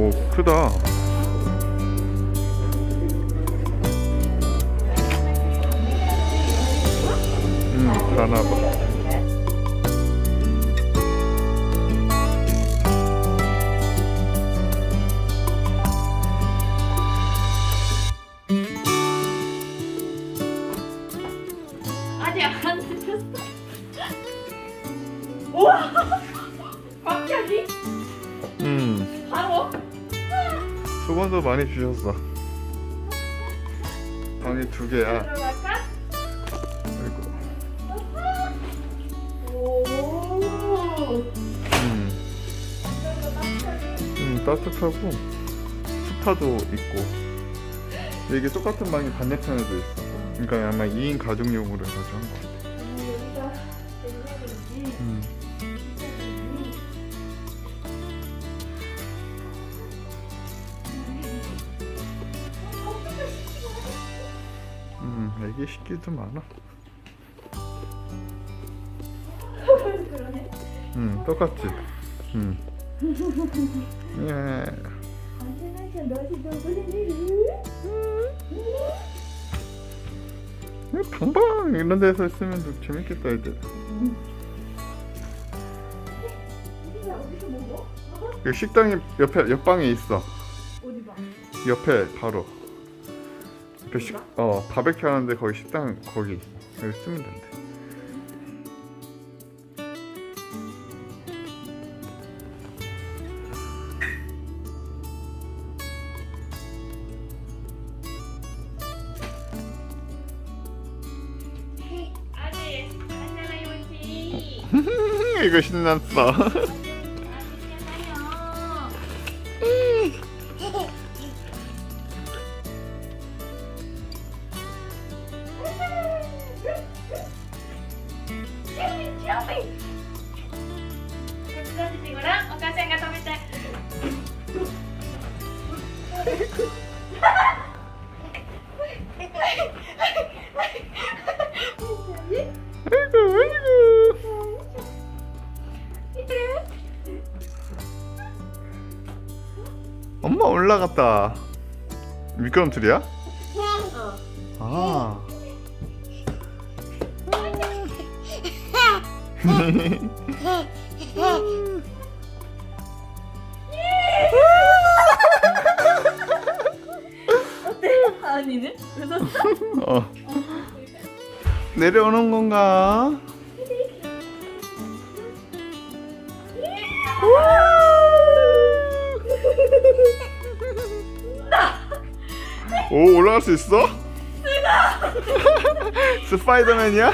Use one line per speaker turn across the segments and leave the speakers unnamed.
오 크다. 음 가나봐.
아직 안 드셨어. 우와! 갑자기?
음
바로?
수건도 많이 주셨어. 방이 두 개야.
들어갈까? 오.
음, 음 따뜻하고 스파도 있고 이게 똑같은 방이 반대편에도 있어. 그러니까 아마 2인 가족용으로 해가지고 한거같 음, 애기 식기도 많아.
그러네.
음, 똑같지. 음. 예.
언제나 너지 누구니?
방방 이런 데서 있으면 좀 재밌겠다 애들.
먹어?
그 식당이 옆에 옆방에 있어.
어디 봐.
옆에 바로. 옆에 식, 어 바베큐 하는데 거기 식당 거기. 여기 쓰면 된대. 이거 신났어. 엄마 올라갔다. 미끄럼틀이야? 아.
어때? 아니는? 웃었어?
어. 내려오는 건가? 오 올라갈 수 있어? 스파이더맨이야?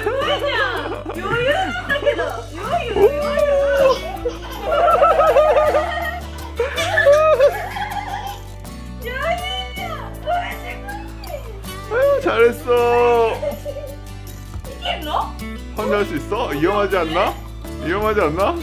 아유 잘했어.
이겼노?
혼자 할 수 있어? 위험하지 않나? 위험하지 않나?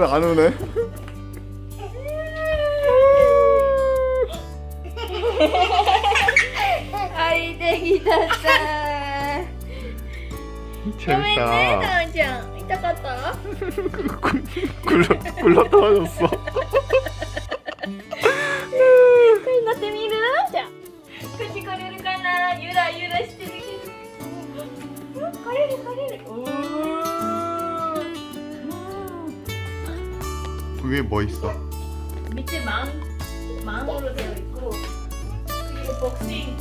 오늘 안 오네.
아이 되기 다
재밌다.
じゃん痛かった？
굴러 굴러 떨어졌어.
乗ってみる？じゃあ口これるかな？ゆらゆらしてるけど。うんこれるこれる。
위에 뭐 있어?
밑에 망 망으로 되어 있고 그리고 복싱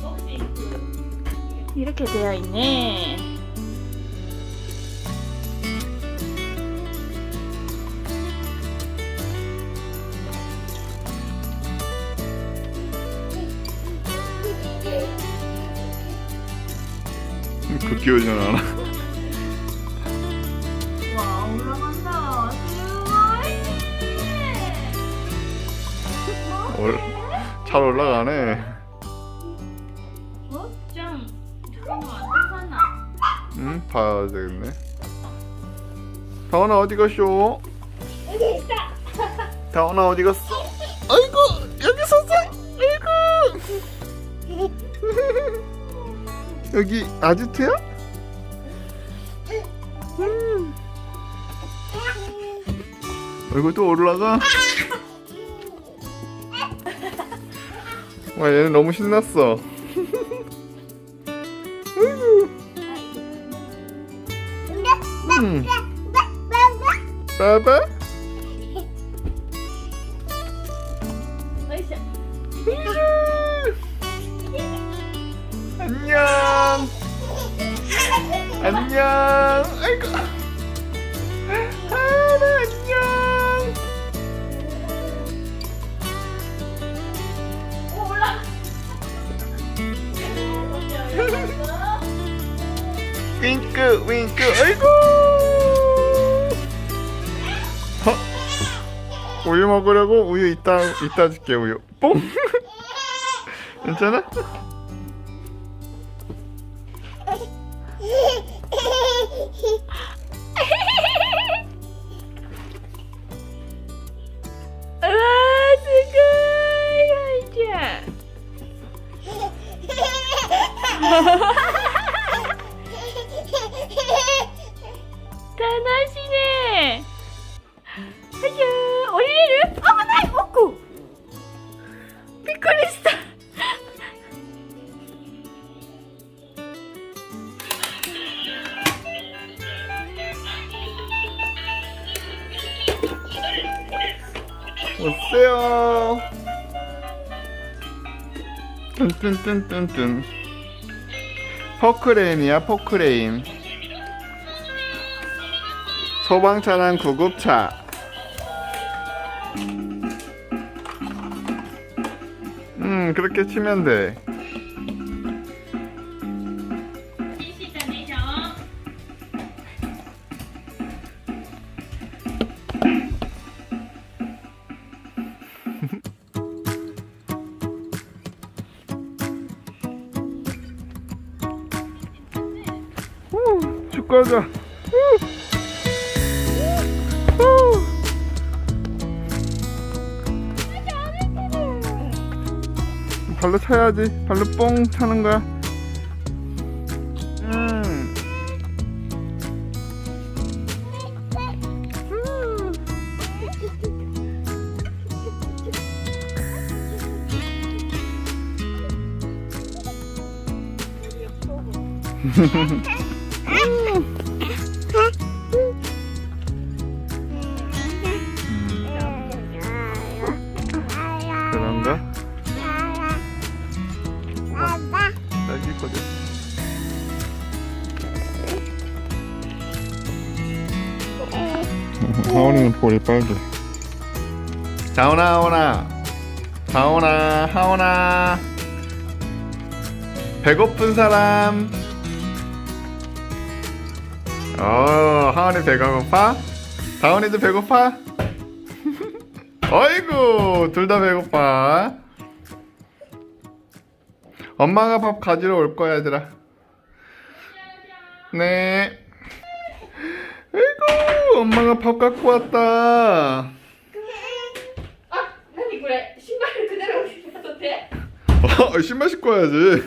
복싱 이렇게 되어 있네.
그 기어지는 않아.
올-
잘 올라가네.
어? 짱. 잠깐만 괜찮아.
응? 봐야 되겠네. 다원아 어디 갔쇼?
여기 있다.
다원아 어디 갔어? 아이고 여기 있었어. 아이고 여기 아지트야? 음. 얼굴 또 올라가? 와 얘는 너무 신났어. 아이고. 음. 안녕. 안녕. 아이고. 윙크 윙크. 아이고. 어? 우유 먹으려고 우유 이따 이따 줄게 우 유. 뽕. 괜찮아?
우와 스고이 아이자. 단하시네. 아야 올리를 어머나 먹고. 비커리스타.
오세요. 뚠뚠뚠뚠뚠. 포크레인이야 포크레인. 소방차랑 구급차. 음 그렇게 치면 돼. 발로 차야지. 발로 뽕 차는 거야. 음. 그 볼이 빨개. 자원아, 하원아. 자원아, 하원아. 배고픈 사람. 어, 하원이 배가 고파? 다원이도 배고파? 어이구, 둘 다 배고파. 엄마가 밥 가지러 올 거야, 얘들아. 네. 엄마가 밥 갖고 왔다.
아, 아니 그래 신발을 그대로 신어도 돼?
어, 신발 신고 와야지.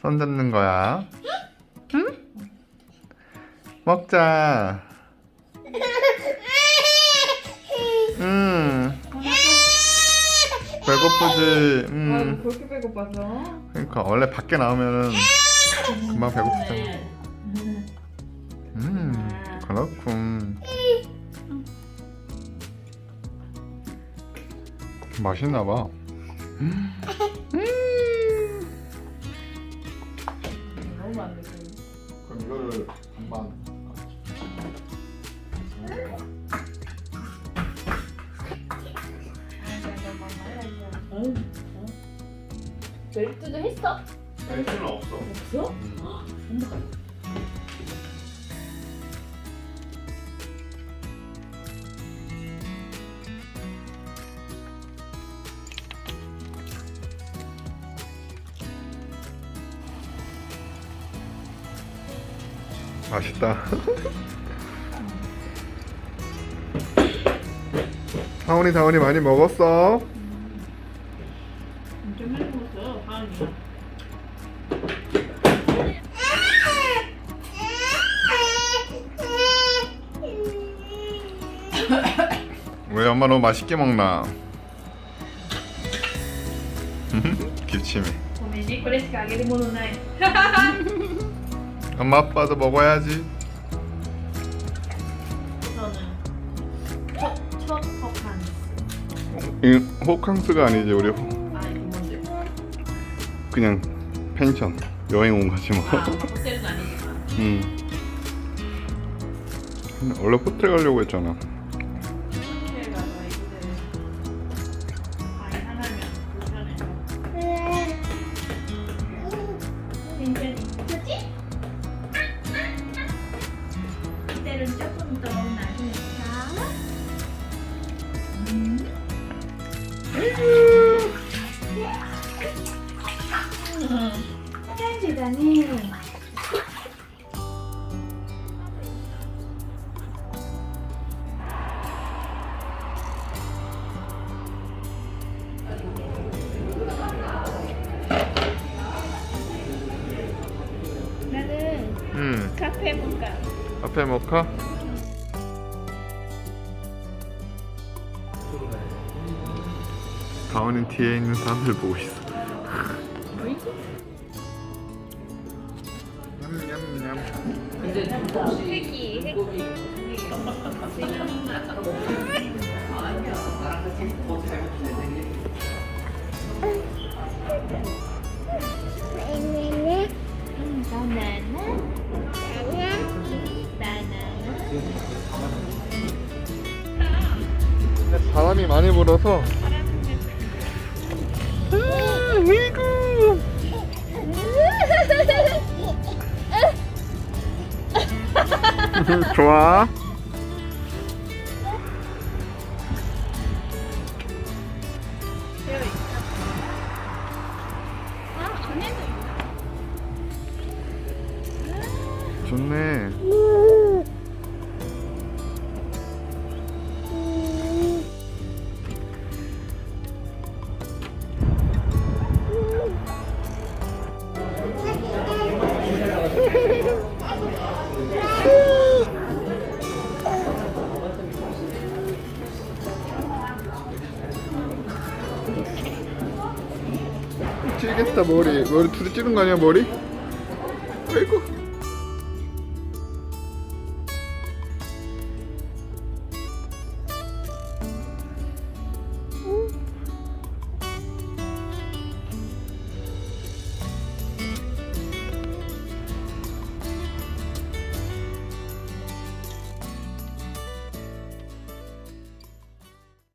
손 잡는 거야. 응? 먹자. 배고프지. 음.
그렇게 배고파서?
그러니까 원래 밖에 나오면은 금방 배고프잖아. 음. 그렇군. 맛있나 봐. 음.
너무 안 돼.
그럼 이거를 반반.
벨트도 했어?
벨트는 없어.
없어?
맛있다. 다원이 다원이 많이 먹었어. 엄마 너무 맛있게 먹나? 기침이. 엄마 아빠도 먹어야지.
저는
호캉스가 아니지 우리 호- 그냥 펜션 여행 온 거지 뭐.
아 호텔은 아니지만.
음. 원래 호텔 가려고 했잖아. 앞에 모카. 다원은 뒤에 있는 사람들 보고 있어. 냠냠냠. 바람이 많이 불어서. 좋아.
아
찌겠다 머리 머리 둘이 찌는 거 아니야 머리? 아이고